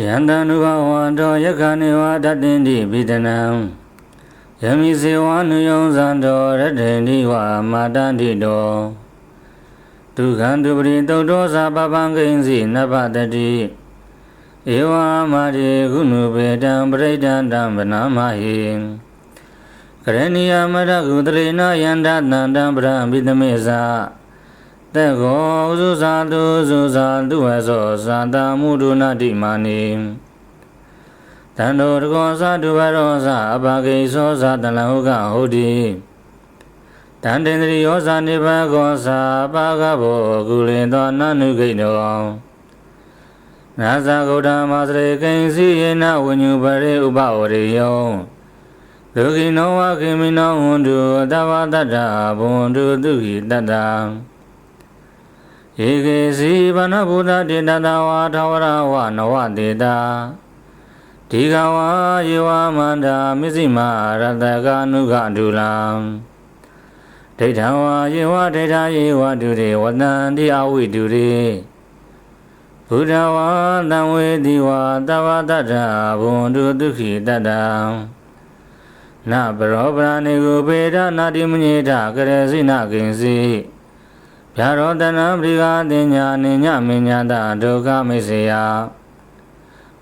ယန္တနုဘဝတောယက္ခဏေဝတတ္တင်တိပိတနံယမိစေဝနုယုံဇံတောရတ္တိနိဝမာတန္တိတောဒုက္ခံဒုပရိတုတ်တောသာပပံကိဉ္စီနဗ္ဗတတိဧဝမာတိကုဏုပေတံပရိဒန္တံဗနာမဟိကရဏီယမရကုတရေနယန္တတန္တံပရံပိသမေသ တေကောဥစုသာတုစုသာတုဝသောသာတမုဒုနာတိမာနိတန္တောတကောသာတုဘရောသာအပဂိသောသာတလဟုကဟုတ်တိတန်တင်တရိယောဇာနိဗ္ဗာကောသာပါကဘောကုလင်သောနနုဂိတောနာဇာဂௌတမသရေကိဉ္စီယေနဝဉ္ညုပရိဥပဝရိယောလူကိနောဝကိမိနောဝန္တုတဝတ္တဘွန်တုတုခိတတ္တ ဧကေစီဗနဗုဒ္ဓတေတတဝါထဝရဝနဝတေတာဒီကဝါယေဝမန္တာမစ္စည်းမရတကနုကဒုလံဒိဋ္ဌံဝါယေဝဒိဋ္ဌာယေဝဒုရေဝတံတိအဝိဒုရေဘုဒ္ဓဝါတံဝေတိဝါတဝတ္တဘွန်တုတုခိတတ္တနပရောပရဏေကိုပေဒနာတိမညေထကရေစိနကိဉ္စီ ဗျာရောတနာပရိဃာတင်ညာနိညမညတာဒုက္ခမိစေယ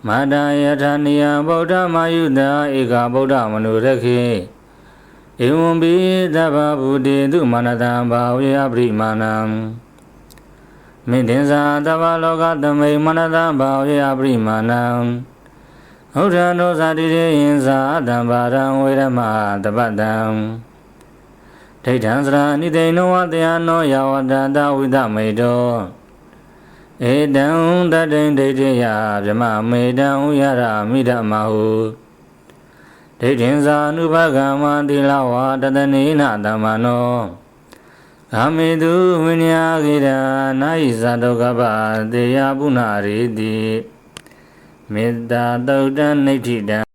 မတ္တယထာနိယဗုဒ္ဓမာယုတဧကဗုဒ္ဓမနုရခေဧဝံပိသဗ္ဗဗုတေသူမနတံဘာဝေယပရိမာဏံမိတင်္ဇာသဗ္ဗလောကသမိမနတံဘာဝေယပရိမာဏံဟုတ်ရံသောဇာတိရေယင်ဇာတံဘာရံဝေရမတပတ္တံ ဒိဋ္ဌံစရာနိသိဏဝတရားနောယဝတတဝိဒမေတောဧတံတတိန်ဒိဋ္ဌိယဗြမမေတံဥယရမိဓမဟုဒိဋ္ဌင်္ဇာနုဘဂမတိလဝတတနေနတမနောဂမေတုဝိညာခိရနာယိဇာတောကပတေယပုဏ္ဏရေတိမေတ္တာတုတ်တနိဋ္ဌိတံ